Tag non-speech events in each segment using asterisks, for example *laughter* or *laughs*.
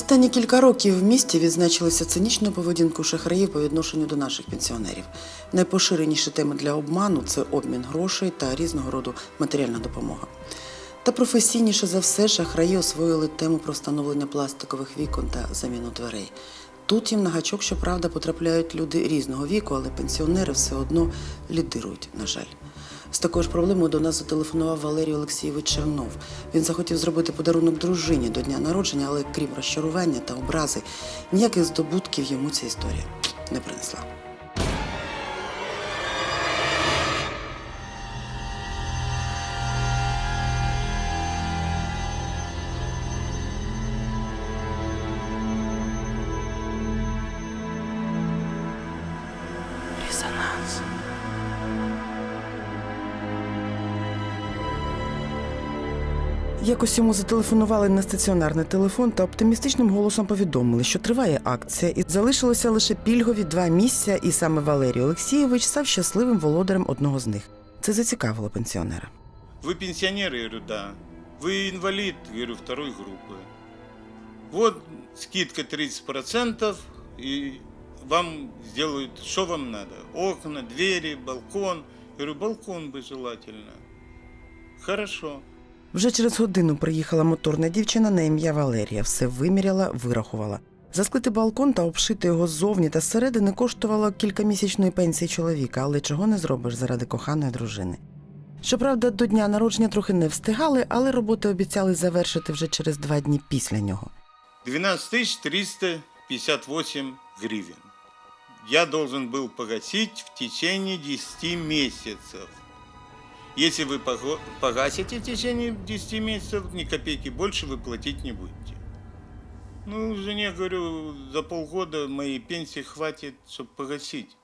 Останні кілька років в місті відзначилися цинічною поведінкою шахраїв по відношенню до наших пенсіонерів. Найпоширеніші теми для обману це обмін грошей та різного роду матеріальна допомога. Та професійніше за все шахраї освоїли тему про встановлення пластикових вікон та заміну дверей. Тут їм на гачок, щоправда, потрапляють люди різного віку, але пенсіонери все одно лідирують, на жаль. З такою ж проблемою до нас зателефонував Валерій Олексійович Чернов. Він захотів зробити подарунок дружині до дня народження, але крім розчарування та образи, ніяких здобутків йому ця історія не принесла. Резонанс. Якось йому зателефонували на стаціонарний телефон та оптимістичним голосом повідомили, що триває акція, і залишилося лише пільгові два місця, і саме Валерій Олексійович став щасливим володарем одного з них. Це зацікавило пенсіонера. Вы пенсионер? Я говорю, да. Вы инвалид? Я говорю, второй группы. Вот скидка 30% и вам сделают, что вам надо. Окна, двери, балкон. Я говорю, балкон бы желательно. Хорошо. Вже через годину приїхала моторна дівчина на ім'я Валерія. Все виміряла, вирахувала. Засклити балкон та обшити його ззовні та зсередини коштувало кількамісячної пенсії чоловіка, але чого не зробиш заради коханої дружини. Щоправда, до дня народження трохи не встигали, але роботи обіцяли завершити вже через два дні після нього. 12 358 гривен. Я должен был погасить в течение 10 месяцев. Если вы пого- погасите в течение 10 месяцев, ни копейки больше вы платить не будете. Ну, жене говорю, за полгода моей пенсии хватит, чтобы погасить.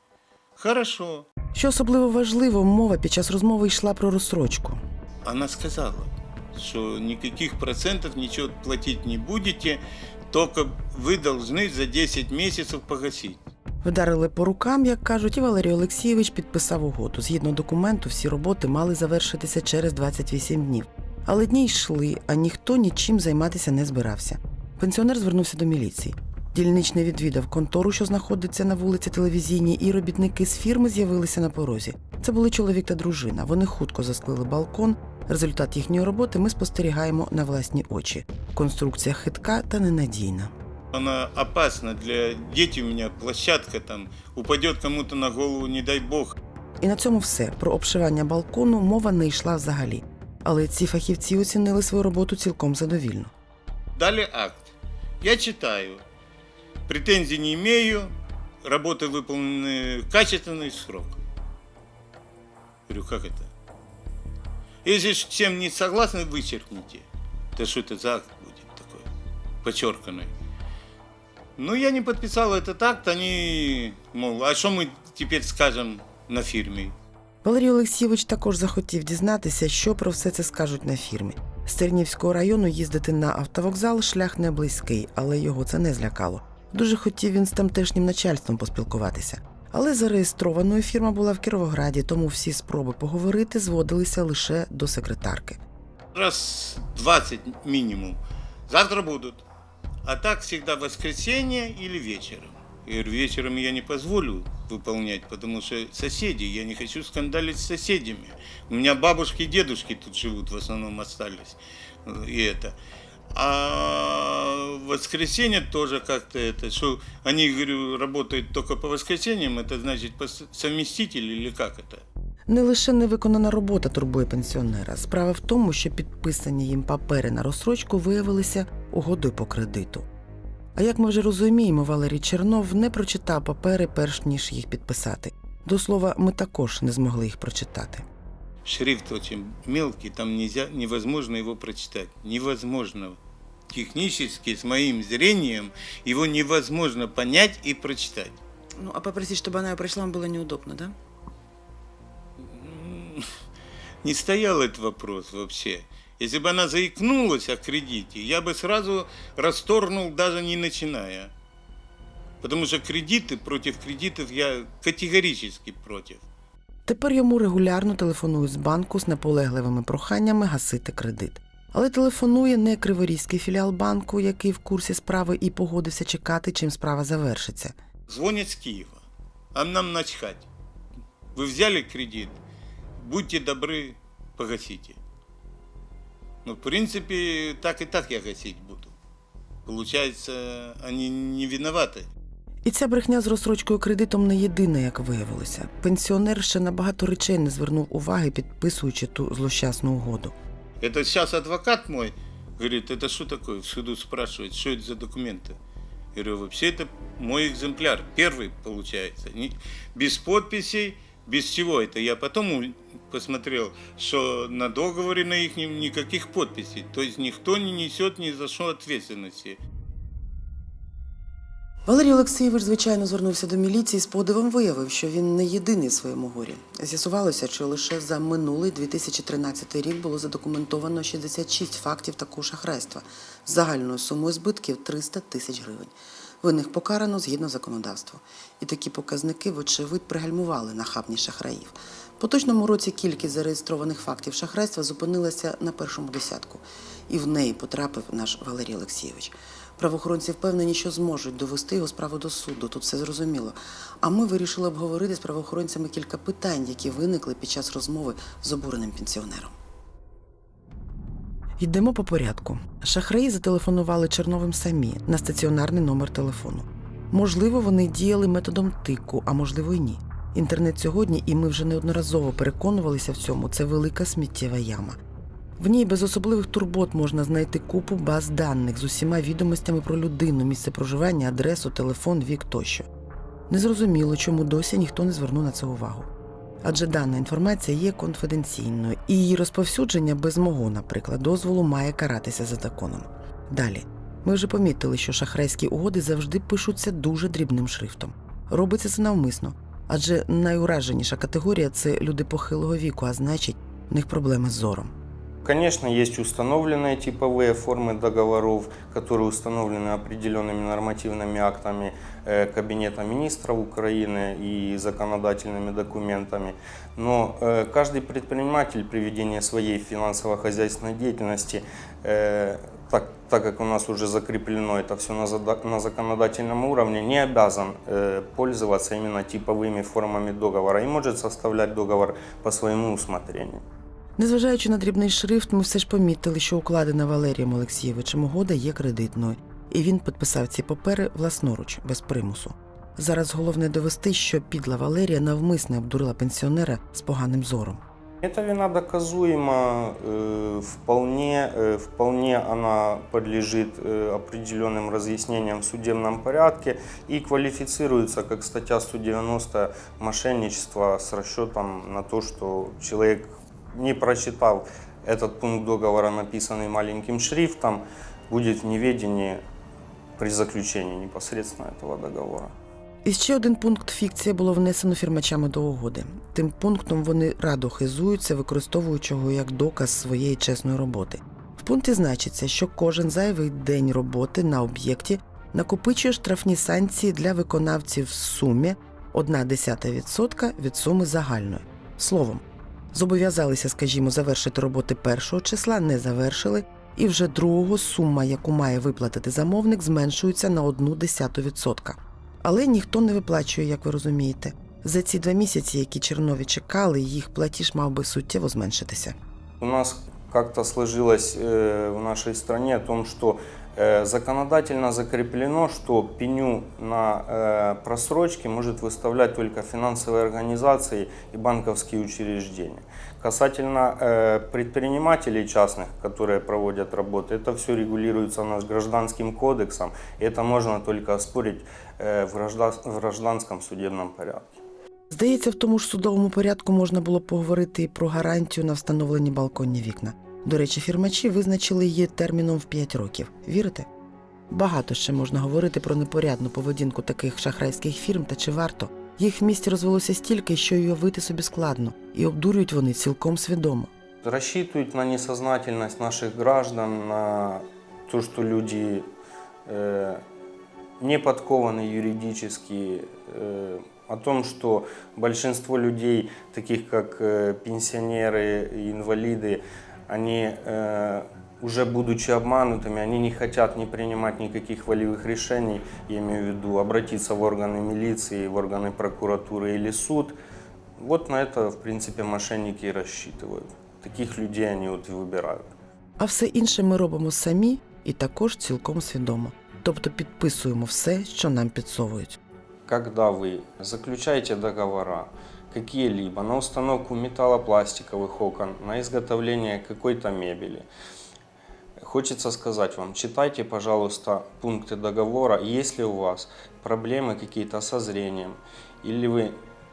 Хорошо. Що особливо важливо, мова під час розмови йшла про розсрочку. Она сказала, что никаких процентов ничего платить не будете, только вы должны за 10 месяцев погасить. Вдарили по рукам, як кажуть, і Валерій Олексійович підписав угоду. Згідно документу, всі роботи мали завершитися через 28 днів. Але дні йшли, а ніхто нічим займатися не збирався. Пенсіонер звернувся до міліції. Дільничний відвідав контору, що знаходиться на вулиці телевізійній, і робітники з фірми з'явилися на порозі. Це були чоловік та дружина. Вони хутко засклили балкон. Результат їхньої роботи ми спостерігаємо на власні очі. Конструкція хитка та ненадійна. Она опасна для дети у меня, площадка там, упадет кому-то на голову, не дай бог. І на цьому все. Про обшивання балкону мова не йшла взагалі. Але ці фахівці оцінили свою роботу цілком задовільно. Дали акт. Я читаю. Претензий не имею, работы выполнены в качественный срок. Говорю, как это? Если с чем не согласны, вычеркните. Да что это за акт будет такой, подчерканный. Ну, я не подписал этот акт, они, мол, а что мы теперь скажем на фирме? Валерій Олексійович також захотів дізнатися, що про все це скажуть на фірмі. З Тернівського району їздити на автовокзал шлях не близький, але його це не злякало. Дуже хотів він з тамтешнім начальством поспілкуватися. Але зареєстрованою фірма була в Кіровограді, тому всі спроби поговорити зводилися лише до секретарки. раз 20 минимум. Завтра будут. А так всегда воскресенье или вечером. Я говорю, вечером я не позволю выполнять, потому что соседи, я не хочу скандалить с соседями. У меня бабушки и дедушки тут живут, в основном остались. Э, И это. А в воскресенье тоже как-то это, что они, говорю, работают только по воскресеньям, это значит совместитель или как это? Не лише невиконана робота турбує пенсіонера. Справа в тому, що підписані їм папери на розсрочку виявилися угодою по кредиту. А як ми вже розуміємо, Валерій Чернов не прочитав папери, перш ніж їх підписати. До слова, ми також не змогли їх прочитати. Шрифт очень мелкий, там нельзя, невозможно его прочитать. Невозможно. Технически, с моим зрением, его невозможно понять и прочитать. Ну, а попросить, чтобы она ее прочла, вам было неудобно, да? Не стоял этот вопрос вообще. Если бы она заикнулась о кредите, я бы сразу расторгнул, даже не начиная. Потому что кредиты, против кредитов я категорически против. Тепер йому регулярно телефонують з банку з наполегливими проханнями гасити кредит. Але телефонує не криворізький філіал банку, який в курсі справи і погодився чекати, чим справа завершиться. Звонят с Киева. А нам начхать. Вы взяли кредит, будьте добры, погасите. Ну, в принципе, так и так я гасить буду. Получается, они не виноваты. І ця брехня з розстрочкою кредитом не єдина, як виявилося. Пенсіонер ще на багато речей не звернув уваги, підписуючи ту злощасну угоду. Это сейчас адвокат мой говорит, это что такое? В суду спрашивает, что это за документы? Я говорю, вообще это мой экземпляр, первый получается. Не- без подписей, без всего. Это я потом посмотрел, что на договоре на их никаких подписей. То есть никто не несет ни за что ответственности. Валерій Олексійович, звичайно, звернувся до міліції з подивом виявив, що він не єдиний в своєму горі. З'ясувалося, що лише за минулий 2013 рік було задокументовано 66 фактів такого шахрайства загальною сумою збитків 300 тисяч гривень. Винних покарано згідно законодавства. І такі показники, вочевидь, пригальмували нахабні шахраїв. Поточному році кількість зареєстрованих фактів шахрайства зупинилася на першому десятку, і в неї потрапив наш Валерій Олексійович. Правоохоронці впевнені, що зможуть довести його справу до суду. Тут все зрозуміло. А ми вирішили обговорити з правоохоронцями кілька питань, які виникли під час розмови з обуреним пенсіонером. Йдемо по порядку. Шахраї зателефонували Черновим самі на стаціонарний номер телефону. Можливо, вони діяли методом тику, а можливо й ні. Інтернет сьогодні, і ми вже неодноразово переконувалися в цьому, це велика сміттєва яма. В ній без особливих турбот можна знайти купу баз даних з усіма відомостями про людину, місце проживання, адресу, телефон, вік тощо. Незрозуміло, чому досі ніхто не звернув на це увагу. Адже дана інформація є конфіденційною, і її розповсюдження без мого, наприклад, дозволу має каратися за законом. Далі, ми вже помітили, що шахрайські угоди завжди пишуться дуже дрібним шрифтом. Робиться це навмисно, адже найураженіша категорія це люди похилого віку, а значить, в них проблеми з зором. Конечно, есть установленные типовые формы договоров, которые установлены определенными нормативными актами э, Кабинета министров Украины и законодательными документами. Но э, каждый предприниматель при ведении своей финансово-хозяйственной деятельности, э, так, так как у нас уже закреплено это все на, на законодательном уровне, не обязан пользоваться именно типовыми формами договора и может составлять договор по своему усмотрению. Незважаючи на дрібний шрифт, ми все ж помітили, що укладена Валерієм Олексійовичем угода є кредитною, і він підписав ці папери власноруч, без примусу. Зараз головне довести, що підла Валерія навмисне обдурила пенсіонера з поганим зором. Эта вина доказуема, э, вполне, э, вполне она подлежит э, определенным разъяснениям в судебном порядке и квалифицируется как статья 190 мошенничество с расчетом на то, что человек, не прочитав этот пункт договора, написанный маленьким шрифтом, будет в неведении при заключении непосредственно этого договора. І ще один пункт фікція було внесено фірмачами до угоди. Тим пунктом вони радо хизуються, використовуючи його як доказ своєї чесної роботи. В пункті значиться, що кожен зайвий день роботи на об'єкті накопичує штрафні санкції для виконавців в сумі 0,1% від суми загальної. Словом, зобов'язалися, скажімо, завершити роботи першого числа, не завершили, і вже другого сума, яку має виплатити замовник, зменшується на 0,1%. Але ніхто не виплачує, як ви розумієте. За ці два місяці, які Чернові чекали, їх платіж мав би суттєво зменшитися. У нас как-то сложилось э, в нашей стране о том, что э, законодательно закреплено, что пеню на э, просрочки может выставлять только финансовые организации и банковские учреждения. Касательно э, предпринимателей частных, которые проводят работы, это все регулируется у нас гражданским кодексом, и это можно только оспорить э, в гражда- в гражданском судебном порядке. Здається, в тому ж судовому порядку можна було поговорити і про гарантію на встановлені балконні вікна. До речі, фірмачі визначили її терміном в 5 років. Вірите? Багато ще можна говорити про непорядну поведінку таких шахрайських фірм та чи варто. Їх в місті розвелося стільки, що й уявити собі складно, і обдурюють вони цілком свідомо. рассчитывают на несознательность наших граждан, на то, что люди э, не подкованы юридически, э, о том, что большинство людей, таких как э, пенсионеры и инвалиды, они э, уже будучи обманутыми, они не хотят не принимать никаких волевых решений, я имею в виду обратиться в органы милиции, в органы прокуратуры или суд. Вот на это, в принципе, мошенники и рассчитывают. Таких людей они вот и выбирают. А все інше ми робимо самі і також цілком свідомо. Тобто підписуємо все, що нам підсовують. Когда вы заключаете договора какие-либо на установку металлопластиковых окон, на изготовление какой-то мебели, хочется сказать вам, читайте, пожалуйста, пункты договора. Если у вас проблемы какие-то со зрением, или вы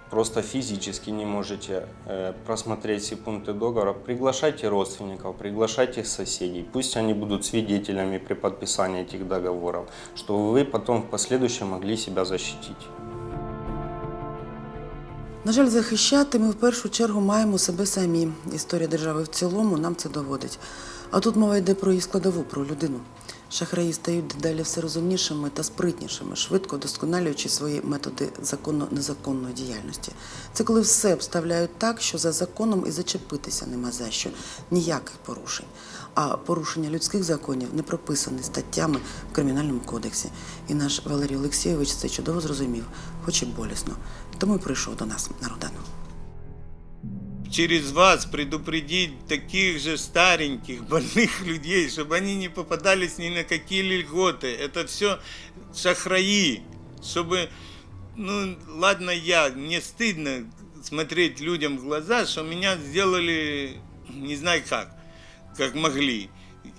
просто физически не можете э, просмотреть все пункты договора, приглашайте родственников, приглашайте соседей. Пусть они будут свидетелями при подписании этих договоров, чтобы вы потом в последующем могли себя защитить. На жаль, захищати ми в першу чергу маємо себе самі. Історія держави в цілому нам це доводить. А тут мова йде про її складову, про людину. Шахраї стають дедалі все розумнішими та спритнішими, швидко вдосконалюючи свої методи законно-незаконної діяльності. Це коли все обставляють так, що за законом і зачепитися нема за що, ніяких порушень. А порушення людських законів не прописані статтями в Кримінальному кодексі. І наш Валерій Олексійович це чудово зрозумів, хоч і болісно. Тому й прийшов до нас на Рудану. Через вас предупредить таких же стареньких, *laughs* больных людей, чтобы они не попадались ни на какие льготы. Это все шахраи, чтобы, ну, ладно я, мне стыдно смотреть людям в глаза, что меня сделали, не знаю как, как могли.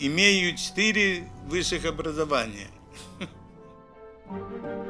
Имею четыре высших образования. *laughs*